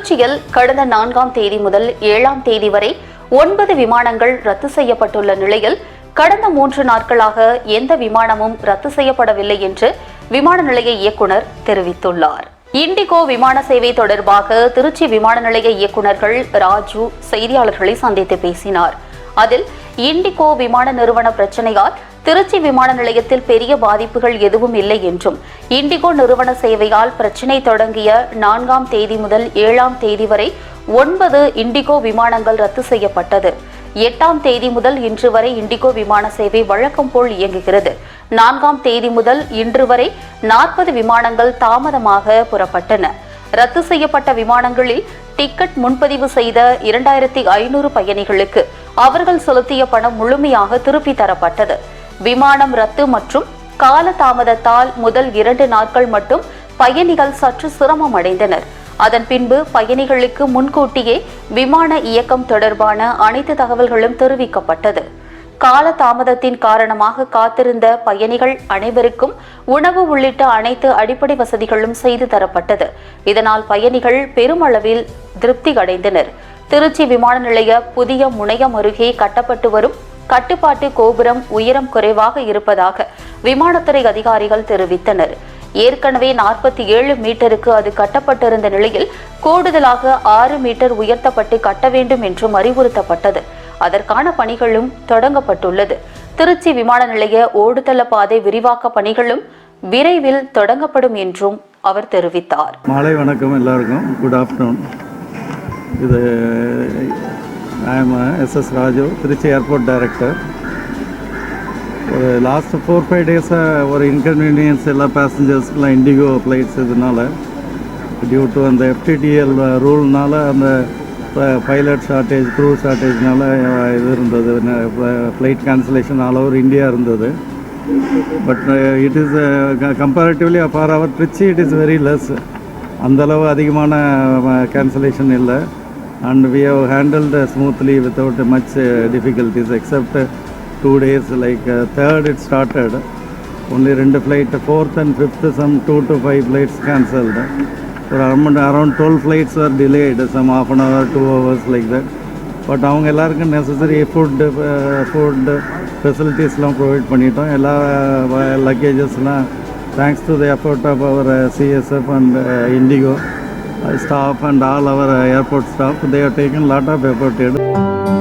திருச்சியில் கடந்த நான்காம் தேதி முதல் ஏழாம் தேதி வரை ஒன்பது விமானங்கள் ரத்து செய்யப்பட்டுள்ள நிலையில் கடந்த மூன்று நாட்களாக எந்த விமானமும் ரத்து செய்யப்படவில்லை என்று விமான நிலைய இயக்குனர் தெரிவித்துள்ளார். இண்டிகோ விமான சேவை தொடர்பாக திருச்சி விமான நிலைய இயக்குநர்கள் ராஜு செய்தியாளர்களை சந்தித்து பேசினார். அதில் இண்டிகோ விமான நிறுவன பிரச்சனையால் திருச்சி விமான நிலையத்தில் பெரிய பாதிப்புகள் எதுவும் இல்லை என்றும் இண்டிகோ நிறுவன சேவையால் பிரச்சினை தொடங்கிய நான்காம் தேதி முதல் ஏழாம் தேதி வரை ஒன்பது இண்டிகோ விமானங்கள் ரத்து செய்யப்பட்டது. எட்டாம் தேதி முதல் இன்று வரை இண்டிகோ விமான சேவை வழக்கம் போல் இயங்குகிறது. நான்காம் தேதி முதல் இன்று வரை நாற்பது விமானங்கள் தாமதமாக புறப்பட்டன. ரத்து செய்யப்பட்ட விமானங்களில் டிக்கெட் முன்பதிவு செய்த இரண்டாயிரத்தி ஐநூறு பயணிகளுக்கு அவர்கள் செலுத்திய பணம் முழுமையாக திருப்பி தரப்பட்டது. விமானம் ரத்து மற்றும் கால தாமதத்தால் முதல் இரண்டு நாட்கள் மட்டும் பயணிகள் சற்று சிரமம் அடைந்தனர். அதன் பின்பு பயணிகளுக்கு முன்கூட்டியே விமான இயக்கம் தொடர்பான அனைத்து தகவல்களும் தெரிவிக்கப்பட்டது. கால தாமதத்தின் காரணமாக காத்திருந்த பயணிகள் அனைவருக்கும் உணவு உள்ளிட்ட அனைத்து அடிப்படை வசதிகளும் செய்து தரப்பட்டது. இதனால் பயணிகள் பெருமளவில் திருப்தி அடைந்தனர் திருச்சி விமான நிலைய புதிய முனையம் அருகே கட்டப்பட்டு வரும் கட்டுப்பாட்டு கோபுரம் உயரம் குறைவாக இருப்பதாக விமானத்துறை அதிகாரிகள் தெரிவித்தனர். ஏற்கனவே நாற்பத்தி ஏழு மீட்டருக்கு அது கட்டப்பட்டிருந்த நிலையில் கூடுதலாக ஆறு மீட்டர் உயர்த்தப்பட்டு கட்ட வேண்டும் என்றும் அறிவுறுத்தப்பட்டது. அதற்கான பணிகளும் தொடங்கப்பட்டுள்ளது. திருச்சி விமான நிலைய ஓடுதள பாதை விரிவாக்க பணிகளும் விரைவில் தொடங்கப்படும் என்றும் அவர் தெரிவித்தார். மாலை வணக்கம் எல்லாருக்கும். குட் ஆஃப்டர்நூன் இது I'm S S Raju Trichy airport director ஒரு லாஸ்ட் ஃபோர் ஃபைவ் டேஸாக ஒரு இன்கன்வீனியன்ஸ் எல்லா பேசஞ்சர்ஸ்க்குலாம் இண்டிகோ ஃப்ளைட்ஸ் இதனால் டியூ டு அந்த எஃப்டிடிஎல் ரூல்னால அந்த பைலட் ஷார்ட்டேஜ் க்ரூ ஷார்ட்டேஜ்னால இது இருந்தது. Flight cancellation all over India இருந்தது. But it is comparatively for our Trichy it is very less அந்தளவு அதிகமான கேன்சலேஷன் இல்லை. And we have handled smoothly without much difficulties except two days like third it started only ரெண்டு flight fourth and fifth some two to five flights cancelled ஒரு around around twelve flights are delayed some of an hour two hours like that but அவங்க எல்லாருக்கும் necessary food food ஃபெசிலிட்டிஸ்லாம் provide பண்ணிட்டோம். எல்லா லக்கேஜஸ்லாம் thanks to the effort of our CSF and IndiGo staff and all our airport staff, they have taken lot of effort.